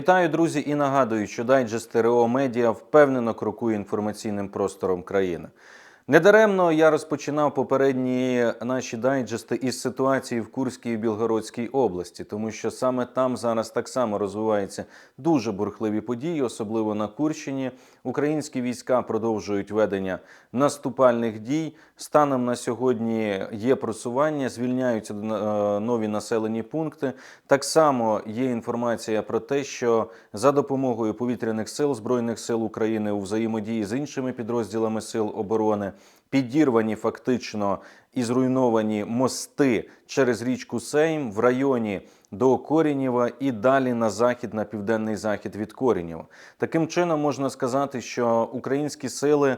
Вітаю, друзі, і нагадую, що дайджест ТРО Медіа впевнено крокує інформаційним простором країни. Недаремно я розпочинав попередні наші дайджести із ситуації в Курській і Білгородській області, тому що саме там зараз так само розвиваються дуже бурхливі події, особливо на Курщині. Українські війська продовжують ведення наступальних дій. Станом на сьогодні є просування, звільняються е, нові населені пункти. Так само є інформація про те, що за допомогою повітряних сил збройних сил України у взаємодії з іншими підрозділами сил оборони підірвані фактично і зруйновані мости через річку Сейм в районі до Корінєва і далі на захід, на південний захід від Корінєва. Таким чином можна сказати, що українські сили.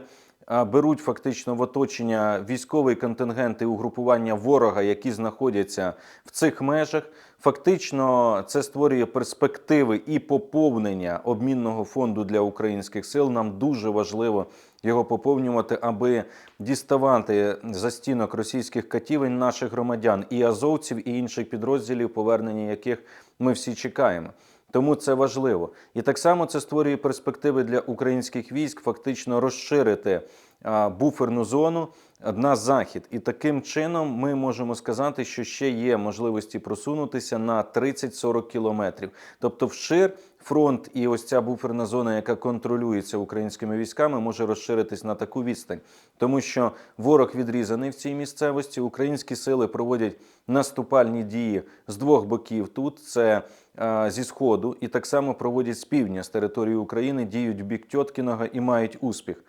Беруть фактично в оточення військовий контингент і угрупування ворога, які знаходяться в цих межах. Фактично, це створює перспективи і поповнення обмінного фонду для українських сил. Нам дуже важливо його поповнювати, аби діставати за стінок російських катівень наших громадян і азовців, і інших підрозділів, повернення яких ми всі чекаємо. Тому це важливо, і так само це створює перспективи для українських військ, фактично розширити буферну зону на захід. І таким чином ми можемо сказати, що ще є можливості просунутися на 30-40 кілометрів. Тобто, вшир фронт і ось ця буферна зона, яка контролюється українськими військами, може розширитись на таку відстань, тому що ворог відрізаний в цій місцевості. Українські сили проводять наступальні дії з двох боків. Тут це зі сходу, і так само проводять з півдня з території України, діють бік Тьоткіного і мають успіх.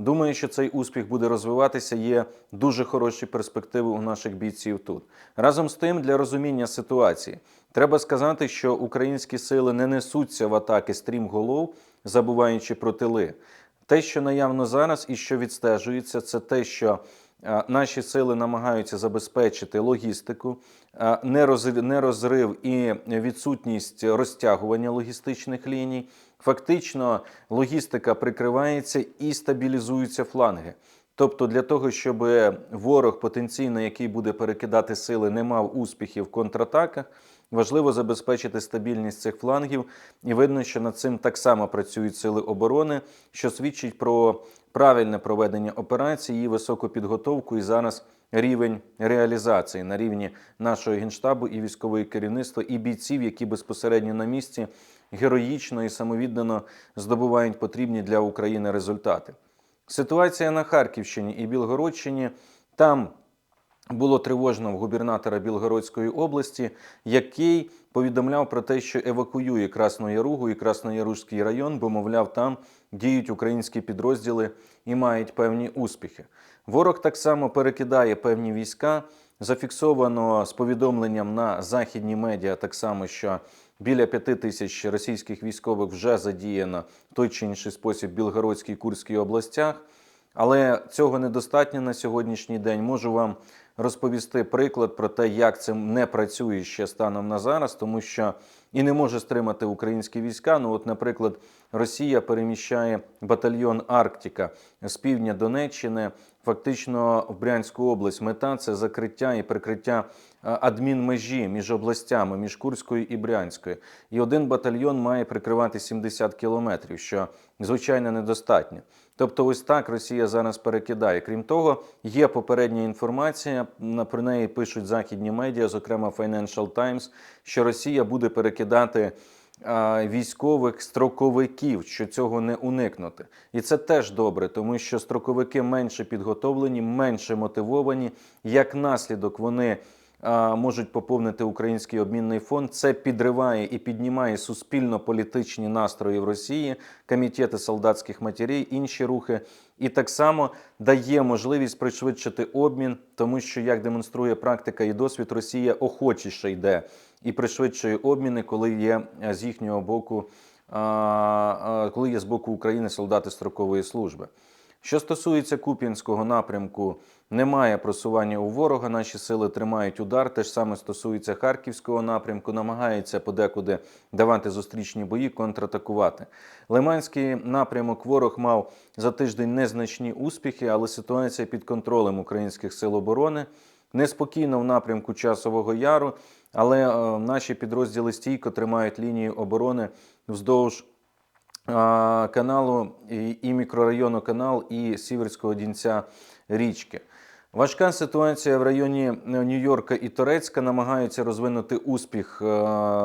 Думаю, що цей успіх буде розвиватися. Є дуже хороші перспективи у наших бійців тут. Разом з тим, для розуміння ситуації, треба сказати, що українські сили не несуться в атаки стрімголов, забуваючи про тили. Те, що наявно зараз і що відстежується, це те, що е, наші сили намагаються забезпечити логістику, е, не роз- і відсутність розтягування логістичних ліній. Фактично, логістика прикривається і стабілізуються фланги. Тобто, для того, щоб ворог потенційно, який буде перекидати сили, не мав успіхів в контратаках, важливо забезпечити стабільність цих флангів. І видно, що над цим так само працюють сили оборони, що свідчить про правильне проведення операції, її високу підготовку і зараз рівень реалізації на рівні нашого генштабу і військової керівництва, і бійців, які безпосередньо на місці героїчно і самовіддано здобувають потрібні для України результати. Ситуація на Харківщині і Білгородщині там було тривожно в губернатора Білгородської області, який повідомляв про те, що евакуює Красну Яругу і Краснояружський район, бо, мовляв, там діють українські підрозділи і мають певні успіхи. Ворог так само перекидає певні війська. Зафіксовано з повідомленням на західні медіа так само, що біля п'яти тисяч російських військових вже задіяно в той чи інший спосіб в Білгородській Курській областях. Але цього недостатньо на сьогоднішній день. Можу вам розповісти приклад про те, як це не працює ще станом на зараз, тому що і не може стримати українські війська. Ну, от, наприклад, Росія переміщає батальйон Арктика з півдня Донеччини, фактично в Брянську область. Мета це закриття і прикриття е, адмінмежі між областями, між Курською і Брянською. І один батальйон має прикривати 70 кілометрів, що звичайно недостатньо. Тобто, ось так Росія зараз перекидає. Крім того, є попередня інформація. на- Про неї пишуть західні медіа, зокрема Financial Times, що Росія буде перекидати військових строковиків, що цього не уникнути. І це теж добре, тому що строковики менше підготовлені, менше мотивовані. Як наслідок, вони можуть поповнити український обмінний фонд. Це підриває і піднімає суспільно-політичні настрої в Росії, комітети солдатських матерей, інші рухи. І так само дає можливість пришвидшити обмін, тому що як демонструє практика і досвід, Росія охочіше йде і пришвидшує обміни, коли є е, з їхнього боку, коли є з боку України солдати строкової служби. Що стосується Куп'янського напрямку, немає просування у ворога. Наші сили тримають удар. Те ж саме стосується Харківського напрямку, намагаються подекуди давати зустрічні бої, контратакувати. Лиманський напрямок ворог мав за тиждень незначні успіхи, але ситуація під контролем українських сил оборони. неспокійно в напрямку Часового Яру, але е, наші підрозділи стійко тримають лінію оборони вздовж каналу і, мікрорайону канал і Сіверського Дінця річки. Важка ситуація в районі е, Нью-Йорка і Торецька намагаються розвинути успіх е,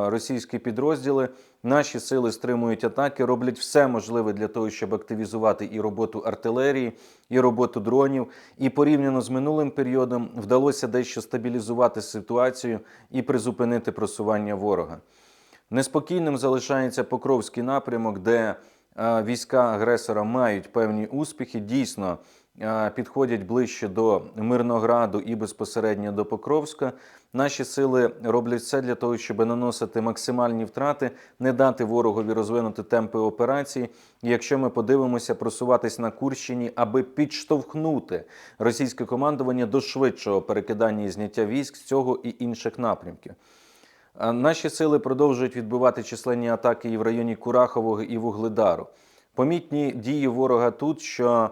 російські підрозділи. Наші сили стримують атаки, роблять все можливе для того, щоб активізувати і роботу артилерії, і роботу дронів. І порівняно з минулим періодом вдалося дещо стабілізувати ситуацію і призупинити просування ворога. Неспокійним залишається Покровський напрямок, де е, війська агресора мають певні успіхи. Дійсно е, підходять ближче до Мирнограду і безпосередньо до Покровська. Наші сили роблять все для того, щоб наносити максимальні втрати, не дати ворогові розвинути темпи операції. Якщо ми подивимося, просуватись на Курщині, аби підштовхнути російське командування до швидшого перекидання і зняття військ з цього і інших напрямків. Наші сили продовжують відбивати численні атаки і в районі Курахового і Вугледару. Помітні дії ворога тут, що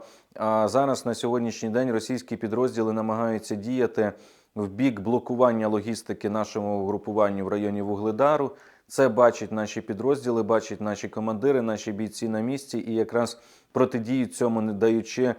зараз на сьогоднішній день російські підрозділи намагаються діяти в бік блокування логістики нашому угрупуванню в районі Вугледару. Це бачать наші підрозділи, бачать наші командири, наші бійці на місці, і якраз протидіють цьому, не даючи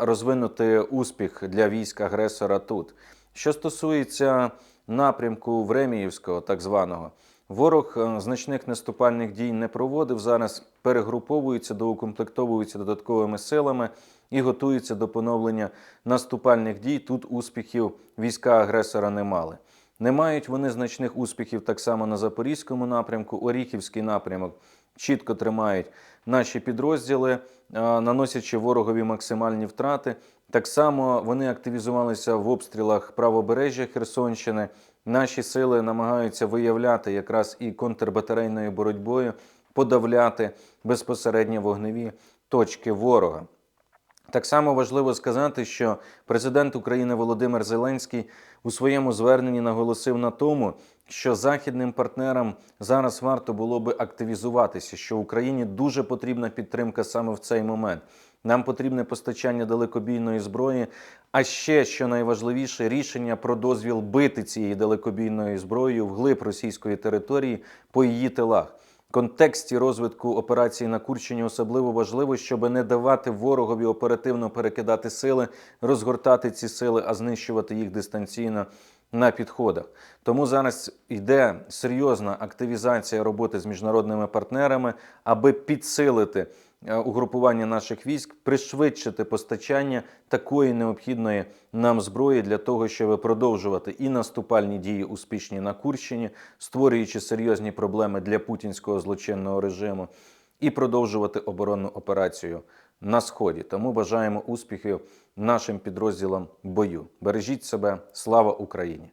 розвинути успіх для військ агресора тут. Що стосується напрямку Времіївського, так званого, ворог е, значних наступальних дій не проводив. Зараз перегруповується, доукомплектовується додатковими силами і готується до поновлення наступальних дій. Тут успіхів війська агресора не мали. Не мають вони значних успіхів так само на Запорізькому напрямку, Оріхівський напрямок чітко тримають наші підрозділи, наносячи ворогові максимальні втрати. Так само вони активізувалися в обстрілах правобережжя Херсонщини. Наші сили намагаються виявляти якраз і контрбатарейною боротьбою, подавляти безпосередньо вогневі точки ворога. Так само важливо сказати, що президент України Володимир Зеленський у своєму зверненні наголосив на тому, що західним партнерам зараз варто було би активізуватися, що Україні дуже потрібна підтримка саме в цей момент. Нам потрібне постачання далекобійної зброї. А ще що найважливіше, рішення про дозвіл бити цією далекобійною зброєю вглиб російської території по її тилах. В контексті розвитку операції на Курщині особливо важливо, щоб не давати ворогові оперативно перекидати сили, розгортати ці сили, а знищувати їх дистанційно на підходах. Тому зараз йде серйозна активізація роботи з міжнародними партнерами, аби підсилити угрупування наших військ, пришвидшити постачання такої необхідної нам зброї для того, щоб продовжувати і наступальні дії успішні на Курщині, створюючи серйозні проблеми для путінського злочинного режиму, і продовжувати оборонну операцію на сході. Тому бажаємо успіхів нашим підрозділам бою. Бережіть себе, слава Україні!